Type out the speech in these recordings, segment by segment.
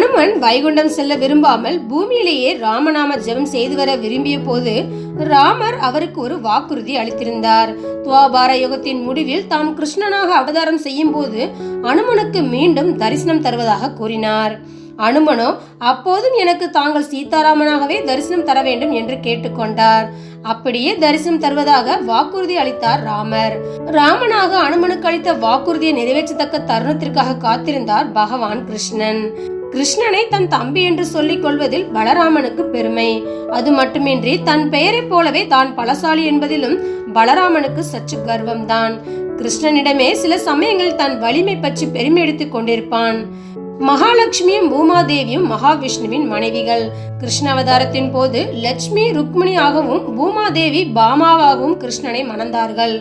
அனுமன் வைகுண்டம் செல்ல விரும்பாமல் பூமியிலேயே ராமநாம ஜெபம் செய்து வர விரும்பிய போது ராமர் அவருக்கு ஒரு வாக்குறுதி அளித்திருந்தார். துவாபார யுகத்தின் முடிவில் தாம் கிருஷ்ணனாக அவதாரம் செய்யும் போது அனுமனுக்கு மீண்டும் தரிசனம் தருவதாக கூறினார். அனுமனோ அப்போதும் எனக்கு தாங்கள் சீதாராமனாகவே தரிசனம் தர வேண்டும் என்று கேட்டுக்கொண்டார் அப்படியே தரிசனம் தருவதாக வாக்குறுதி அளித்தார் ராமர். ராமனாக அனுமனுக்கு அளித்த வாக்குறுதியை நிறைவேற்றத்தக்க தருணத்திற்காக காத்திருந்தார் பகவான் கிருஷ்ணன். கிருஷ்ணனை தன் தம்பி என்று சொல்லிக் கொள்வதில் பலராமனுக்கு பெருமை. அது மட்டுமின்றி தன் பெயரைப் போலவே தான் பலசாலி என்பதிலும் பலராமனுக்கு சற்று கர்வம்தான். கிருஷ்ணனிடமே சில சமயங்கள் தன் வலிமை பற்றி பெருமை எடுத்துக் கொண்டிருப்பான். மகாலட்சுமியும் பூமாதேவியும் மகாவிஷ்ணுவின் மனைவிகள். கிருஷ்ணாவதாரத்தின் போது லட்சுமி ருக்மிணியாகவும் பூமாதேவி பாமாவாகவும் கிருஷ்ணனை மணந்தார்கள்.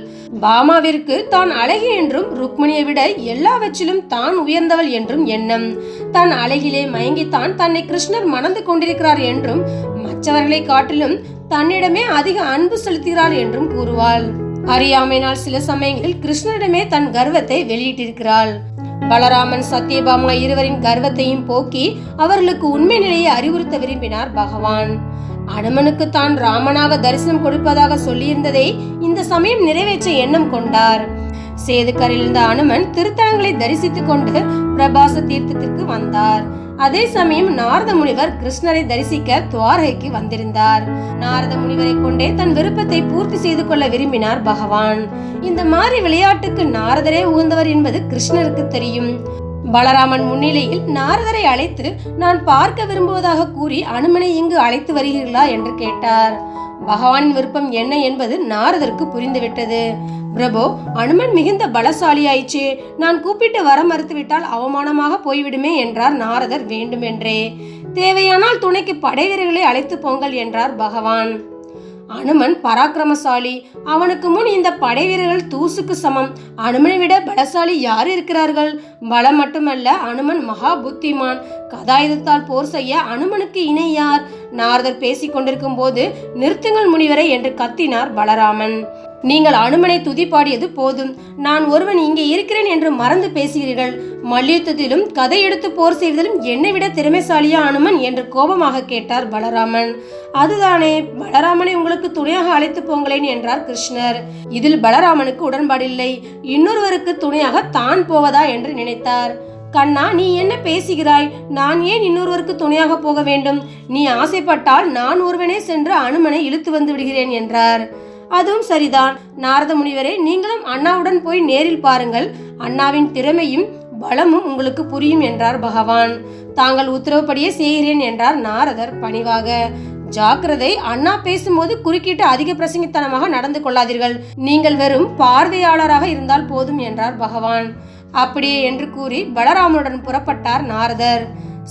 பாமாவிற்கு தான் அழகி என்றும் ருக்மிணியை விட எல்லாவற்றிலும் தான் உயர்ந்தவள் என்றும் எண்ணம். தான் அழகிலே மயங்கித்தான் தன்னை கிருஷ்ணர் மணந்து கொண்டிருக்கிறார் என்றும் மற்றவர்களை காட்டிலும் தன்னிடமே அதிக அன்பு செலுத்துகிறார் என்றும் கூறுவாள். அறியாமையினால் சில சமயங்களில் கிருஷ்ணரிடமே தன் கர்வத்தை வெளியிட்டிருக்கிறாள். பலராமன் சத்யபாமா இருவரின் கர்வத்தையும் போக்கி அவர்களுக்கு உண்மை நிலையை அறிவுறுத்த விரும்பினார் பகவான். அனுமனுக்கு தான் ராமனாக தரிசனம் கொடுப்பதாக சொல்லியிருந்ததை இந்த சமயம் நிறைவேற்ற எண்ணம் கொண்டார். சேதுக்கரில் இருந்த அனுமன் திருத்தலங்களை தரிசித்துக் கொண்டு பிரபாச தீர்த்தத்திற்கு வந்தார். அதே சமயம் நாரத முனிவர் கிருஷ்ணரை தரிசிக்க துவாரகைக்கு வந்திருந்தார். நாரத முனிவரை கொண்டே தன் விருப்பத்தை பூர்த்தி செய்து கொள்ள விரும்பினார் பகவான். இந்த மாதிரி விளையாட்டுக்கு நாரதரே உகந்தவர் என்பது கிருஷ்ணருக்கு தெரியும். பலராமன் முன்னிலையில் நாரதரை அழைத்து நான் பார்க்க விரும்புவதாக கூறி அனுமனை இங்கு அழைத்து வருகிறீர்களா? என்று கேட்டார். பகவானின் விருப்பம் என்ன என்பது நாரதருக்கு புரிந்துவிட்டது. பிரபு அனுமன் மிகுந்த பலசாலியாயிற்றே நான் கூப்பிட்டு வர மறுத்துவிட்டால் அவமானமாக போய்விடுமே என்றார் நாரதர் வேண்டுமென்றே. தேவையானால் துணைக்கு படை வீரர்களை அழைத்து போங்கள் என்றார் பகவான். அனுமன் பராக்கிரமசாலி. அவனுக்கு முன் இந்த படை வீரர்கள் தூசுக்கு சமம். அனுமனை விட பலசாலி யார் இருக்கிறார்கள்? பலம் மட்டுமல்ல அனுமன் மகா புத்திமான். கதாயுதத்தால் போர் செய்ய அனுமனுக்கு இணை யார்? நாரதர் பேசிக் கொண்டிருக்கும் போது நிறுத்துங்கள் முனிவரை என்று கத்தினார் பலராமன். நீங்கள் அனுமனை துதி பாடியது போதும். நான் ஒருவன் இங்கே இருக்கிறேன் என்று மறந்து பேசுகிறீர்கள். மல்யுத்தத்திலும் கதை எடுத்து போர் செய்வதிலும் என்னை விட திறமைசாலியா அனுமன் என்று கோபமாக கேட்டார் பலராமன். அதுதானே பலராமனை உங்களுக்கு துணையாக அழைத்து போங்களேன் என்றார் கிருஷ்ணர். இதில் பலராமனுக்கு உடன்பாடில்லை. இன்னொருவருக்கு துணையாக தான் போவதா? என்று நினைத்தார். கண்ணா நீ என்ன பேசுகிறாய்? நான் ஏன் இன்னொருவருக்கு துணையாக போக வேண்டும்? நீ ஆசைப்பட்டால் நான் ஒருவனே சென்று அனுமனை இழுத்து வந்து விடுகிறேன் என்றார். அதுவும் சரிதான். நாரத முனிவரே நீங்களும் அண்ணாவுடன் போய் நேரில் பாருங்கள். அண்ணாவின் திறமையும் பலமும் உங்களுக்கு புரியும் என்றார் பகவான். தாங்கள் உத்தரவுப்படியே செய்கிறேன் என்றார் நாரதர் பணிவாக. ஜாக்கிரதை அண்ணா பேசும்போது குறுக்கிட்டு அதிக பிரசங்கித்தனமாக நடந்து கொள்ளாதீர்கள். நீங்கள் வெறும் பார்வையாளராக இருந்தால் போதும் என்றார் பகவான். அப்படியே என்று கூறி பலராமனுடன் புறப்பட்டார் நாரதர்.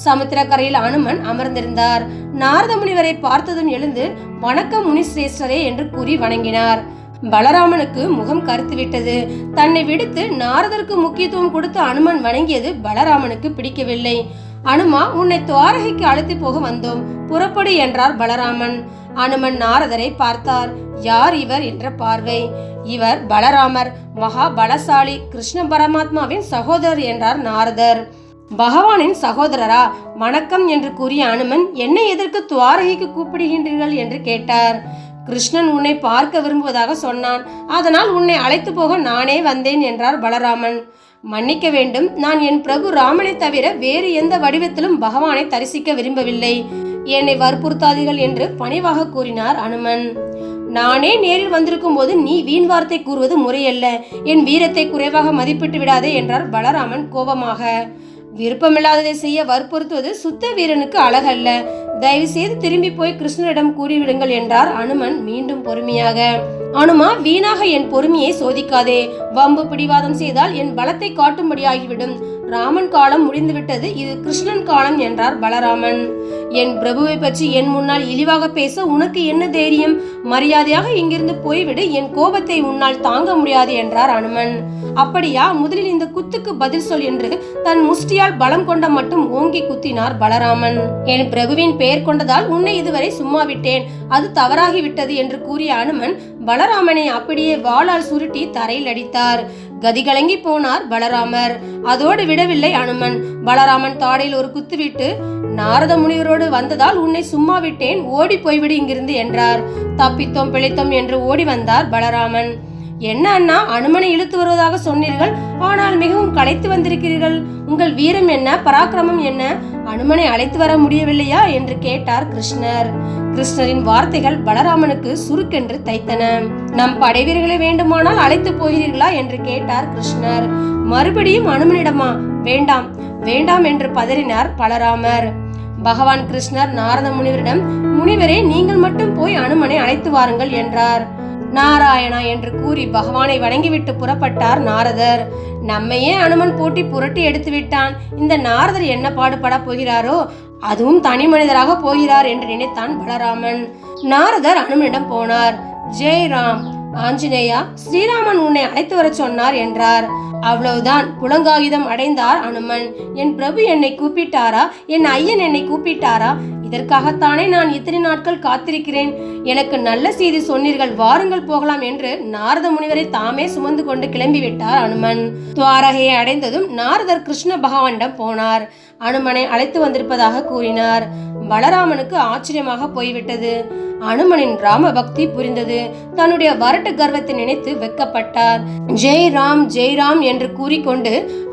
சமுத்திரக்கரையில் அனுமன் அமர்ந்திருந்தார். நாரத முனிவரை பார்த்ததும் எழுந்து வணக்கம் முனிசிரேஷ்டரே என்று கூறி வணங்கினார். பலராமனுக்கு முகம் கருத்து விட்டது தன்னை விடுத்து நாரதருக்கு முக்கியத்துவம் கொடுத்து அனுமன் வணங்கியது பலராமனுக்கு பிடிக்கவில்லை. அனுமா உன்னை துவாரகைக்கு அழைத்து போக வந்தோம். புறப்படு என்றார் பலராமன். அனுமன் நாரதரை பார்த்தார். யார் இவர்? என்ற பார்வை. இவர் பலராமர். மகா பலசாலி. கிருஷ்ண பரமாத்மாவின் சகோதரர் என்றார் நாரதர். பகவானின் சகோதரரா வணக்கம் என்று கூறிய அனுமன் என்னை எதற்கு துவாரகைக்கு கூப்பிடுகின்றீர்கள்? என்று கேட்டார். கிருஷ்ணன் உன்னை பார்க்க விரும்புவதாக சொன்னான். அதனால் உன்னை அழைத்து போக நானே வந்தேன் என்றார் பலராமன். மன்னிக்க வேண்டும். நான் என் பிரபு ராமனை தவிர வேறு எந்த வடிவத்திலும் பகவானை தரிசிக்க விரும்பவில்லை. என்னை வற்புறுத்தாதீர்கள் என்று பணிவாக கூறினார் அனுமன். நானே நேரில் வந்திருக்கும் போது நீ வீண் வார்த்தை கூறுவது முறையல்ல. என் வீரத்தை குறைவாக மதிப்பிட்டு விடாதே என்றார் பலராமன் கோபமாக. விருப்பமில்லாததை செய்ய வற்புறுத்துவது சுத்த வீரனுக்கு அழகல்ல. தயவு செய்து திரும்பி போய் கிருஷ்ணரிடம் கூறிவிடுங்கள் என்றார் அனுமன் மீண்டும் பொறுமையாக. அனுமா வீணாக என் பொறுமையை சோதிக்காதே. வம்பு பிடிவாதம் செய்தால் என் பலத்தை காட்டும்படியாகிவிடும். ராமன் காலம் முடிந்துவிட்டது இது கிருஷ்ணன் காலம் என்றார் பலராமன். என் பிரபுவை பற்றி என் முன்னால் இழிவாக பேச உனக்கு என்ன தைரியம்? மரியாதையாக இங்கிருந்து போய்விடு என் கோபத்தை உன்னால் தாங்க முடியாது என்றார் அனுமன். அப்படியா? முதலில் இந்த குத்துக்கு பதில் சொல் என்று தன் முஷ்டியால் பலம் கொண்ட மட்டும் ஓங்கி குத்தினார் பலராமன். என் பிரபுவின் பெயர் கொண்டதால் உன்னை இதுவரை சும்மா விட்டேன் அது தவறாகிவிட்டது என்று கூறிய அனுமன் பலராமனை அப்படியே வாளால் சுருட்டி தரையில் அடித்தார். கதிகலங்கி போனார் பலராமர். அதோடு விடவில்லை அனுமன். பலராமன் தாடையில் ஒரு குத்துவிட்டு நாரத முனிவரோடு வந்ததால் உன்னை சும்மா விட்டேன் ஓடி போய்விடு இங்கிருந்து என்றார். தப்பித்தோம் பிழைத்தோம் என்று ஓடி வந்தார் பலராமன். என்ன அண்ணா அனுமனை இழுத்து வருவதாக சொன்னீர்கள் ஆனால் மிகவும் களைத்து வந்திருக்கிறீர்கள். உங்கள் வீரம் என்ன? பராக்கிரமம் என்ன? அனுமனை அழைத்து வர முடியவில்லையா? என்று கேட்டார் கிருஷ்ணர். கிருஷ்ணரின் வார்த்தைகள் பலராமனுக்கு சுருக்கென்று தைத்தன. நம் படைவீரர்களை வேண்டுமானால் அழைத்து போகிறீர்களா? என்று கேட்டார் கிருஷ்ணர். மறுபடியும் அனுமனிடமா? வேண்டாம் வேண்டாம் என்று பதறினார் பலராமர். பகவான் கிருஷ்ணர் நாரத முனிவரிடம் முனிவரே நீங்கள் மட்டும் போய் அனுமனை அழைத்து வாருங்கள் என்றார். நாராயணா என்று கூறி பகவானை வணங்கிவிட்டு புறப்பட்டார் நாரதர். நம்மையே அனுமன் போட்டி புரட்டி எடுத்து விட்டான். இந்த நாரதர் என்ன பாடுபட போகிறாரோ அதுவும் தனி மனிதராக போகிறார் என்று நினைத்தான் பலராமன். நாரதர் அனுமனிடம் போனார். ஜெய்ராம் ஆஞ்சநேயா ஸ்ரீராமன் உன்னை அழைத்து வரச் சொன்னார் என்றார். அவ்வளவுதான் புலங்காகிதம் அடைந்தார் அனுமன். என் பிரபு என்னை கூப்பிட்டாரா? என் ஐயன் என்னை கூப்பிட்டாரா? இதற்காகத்தானே நான் இத்தனை நாட்கள் காத்திருக்கிறேன். எனக்கு நல்ல செய்தி சொன்னீர்கள் வாருங்கள் போகலாம் என்று நாரத முனிவரை தாமே சுமந்து கொண்டு கிளம்பி விட்டார் அனுமன். துவாரகையை அடைந்ததும் நாரதர் கிருஷ்ண பகவானிடம் போனார். அனுமனை அழைத்து வந்திருப்பதாக கூறினார். பலராமனுக்கு ஆச்சரியமாக போய்விட்டது. அனுமனின் ராம பக்தி புரிந்தது. தன்னுடைய வரட்டு கர்வத்தை நினைத்து வெக்கப்பட்டார் ஜெய் ராம் ஜெய் ராம் என்று கூறிக்கொண்டு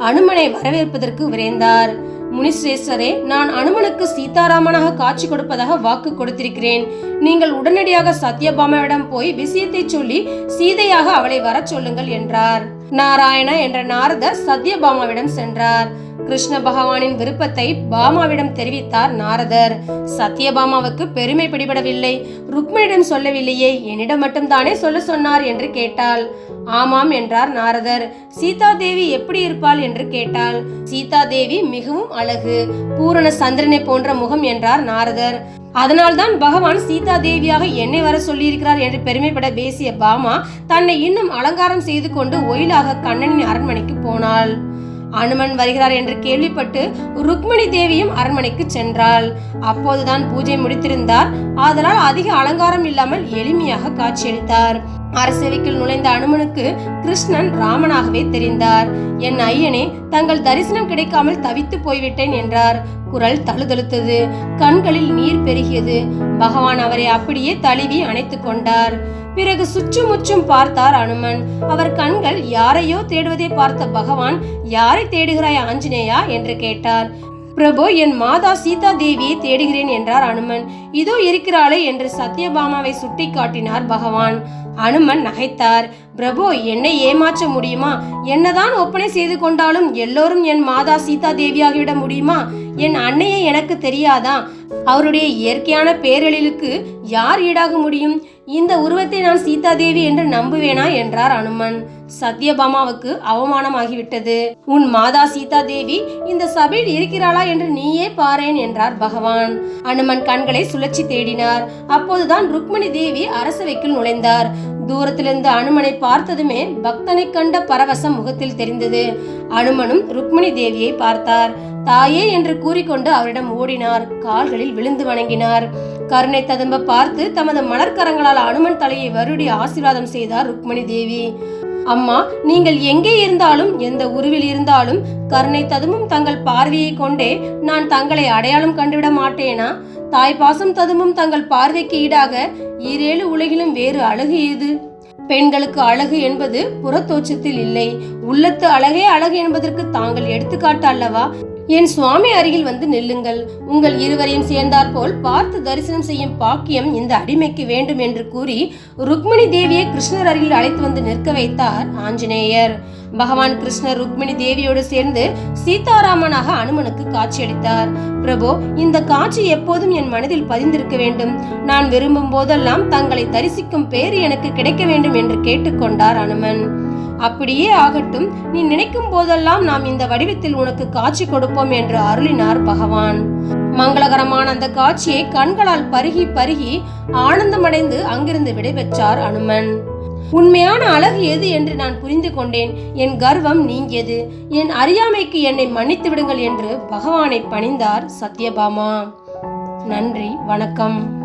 அனுமனை வரவேற்பதற்கு விரைந்தார். முனிஸ்ரேஸ்வரே நான் அனுமனுக்கு சீதாராமனாக காட்சி கொடுப்பதாக வாக்கு கொடுத்திருக்கிறேன். நீங்கள் உடனடியாக சத்யபாமாவிடம் போய் விஷயத்தை சொல்லி சீதையாக அவளை வரச் சொல்லுங்கள் என்றார். நாராயண என்ற நாரதர் சத்யபாமாவிடம் சென்றார். கிருஷ்ண பகவானின் விருப்பத்தை பாமாவிடம் தெரிவித்தார் நாரதர். சத்யபாமாவுக்கு பெருமை பிடிபடவில்லை. ருக்மணியிடம் சொல்லவில்லையே என்னிடம் மட்டும்தானே சொல்ல சொன்னார் என்று கேட்டாள். ஆமாம் என்றார் நாரதர். சீதா தேவி எப்படி இருப்பாள் என்று கேட்டாள். சீதா தேவி மிகவும் அழகு பூரண சந்திரனை போன்ற முகம் என்றார் நாரதர். அதனால்தான் பகவான் சீதா தேவியாக என்னை வர சொல்லியிருக்கிறார் என்று பெருமைப்பட பேசிய பாமா தன்னை இன்னும் அலங்காரம் செய்து கொண்டு ஒயிலாக கண்ணனின் அரண்மனைக்கு போனாள். அனுமன் வருகிறார் என்று கேள்விப்பட்டு ருக்மணி தேவியும் அரண்மனைக்கு சென்றாள். அப்போதுதான் பூஜை முடித்திருந்தார். ஆதலால் அதிக அலங்காரம் இல்லாமல் எளிமையாக காட்சியளித்தார். அரசவைக்குள் நுழைந்த அனுமனுக்கு கிருஷ்ணன் ராமனாகவே தெரிந்தார். என் ஐயனே தங்கள் தரிசனம் கிடைக்காமல் தவித்து போய்விட்டேன் என்றார். குரல் தழுதழுத்தது. கண்களில் நீர் பெருகியது. பகவான் அவரை அப்படியே தழுவி அணைத்து கொண்டார். பிறகு சுற்றுமுற்றும் பார்த்தார் அனுமன். அவர் கண்கள் யாரையோ தேடுவதை பார்த்த பகவான் யாரை தேடுகிறாய் ஆஞ்சநேயா? என்று கேட்டார். பிரபு என் மாதா சீதா தேவியை தேடுகிறேன் என்றார் அனுமன். இதோ இருக்கிறாளே என்று சத்யபாமாவை சுட்டி காட்டினார் பகவான். அனுமன் நகைத்தார். பிரபு என்னை ஏமாற்ற முடியுமா? என்னதான் ஒப்பனை செய்து கொண்டாலும் எல்லோரும் என் மாதா சீதா தேவியாகிவிட முடியுமா? என் அன்னையை எனக்கு தெரியாதா? அவருடைய இயற்கையான பேரழிலுக்கு யார் ஈடாக முடியும்? இந்த உருவத்தை நான் சீதா தேவி என்று நம்புவேனா? என்றார் அனுமன். சத்யபாமாவுக்கு அவமானமாகிவிட்டது. உன் மாதா சீதா தேவி இந்த சபையில் இருக்கிறாளா என்று நீயே பாரேன் என்றார் பகவான். அனுமன் கண்களை சுழற்சி தேடினார். அப்போதுதான் ருக்மணி தேவி அரசவைக்குள் நுழைந்தார். தூரத்திலிருந்து அனுமனை பார்த்ததுமே பக்தனை கண்ட பரவசம் முகத்தில் தெரிந்தது. அனுமனும் ருக்மணி தேவியை பார்த்தார். தாயே என்று கூறிக்கொண்டு அவரிடம் ஓடினார். கால்களில் விழுந்து வணங்கினார். கருணை ததும்ப பார்த்து தமது மலர்க்கரங்களால் அனுமன் தலையை வருடி ஆசீர்வாதம் செய்தார் ருக்மணி தேவி. அம்மா நீங்கள் எங்கே இருந்தாலும் எந்த உருவில் இருந்தாலும் கருணை ததுமும் தங்கள் பார்வையை கொண்டே நான் தங்களை அடையாளம் கண்டுவிட மாட்டேனா? தாய் பாசம் ததுமும் தங்கள் பார்வைக்கு ஈடாக ஈரேழு உலகிலும் வேறு அழகு எது பெண்களுக்கு அழகு என்பது புறத்தோற்றத்தில் இல்லை. உள்ளத்து அழகே அழகு என்பதற்கு தாங்கள் எடுத்துக்காட்டு அல்லவா? என் சுவாமி அருகில் வந்து நில்லுங்கள். உங்கள் இருவரையும் சேர்ந்தாற்போல் பார்த்து தரிசனம் செய்யும் பாக்கியம் இந்த அடிமைக்கு வேண்டும் என்று கூறி ருக்மிணி தேவியை கிருஷ்ணர் அருகில் அழைத்து வந்து நிற்க வைத்தார் ஆஞ்சநேயர். பகவான் கிருஷ்ணர் ருக்மிணி தேவியோடு சேர்ந்து சீதாராமனாக அனுமனுக்கு காட்சியளித்தார் பிரபு இந்த காட்சி எப்போதும் என் மனதில் பதிந்திருக்க வேண்டும். நான் விரும்பும் போதெல்லாம் தங்களை தரிசிக்கும் பேறு எனக்கு கிடைக்க வேண்டும் என்று கேட்டுக்கொண்டார் அனுமன். அப்படியே ஆகட்டும். நீ நினைக்கும் போதெல்லாம் நாம் இந்த வடிவத்தில் உனக்கு காட்சி கொடுப்போம் என்று அருளினார் பகவான். மங்களகரமான அந்த காட்சியை கண்களால் பருகி பருகி ஆனந்தமடைந்து அங்கிருந்து விடைபெற்றார் அனுமன். உண்மையான அழகு எது என்று நான் புரிந்து கொண்டேன். என் கர்வம் நீங்கியது. என் அறியாமைக்கு என்னை மன்னித்து விடுங்கள் என்று பகவானை பணிந்தார் சத்யபாமா. நன்றி வணக்கம்.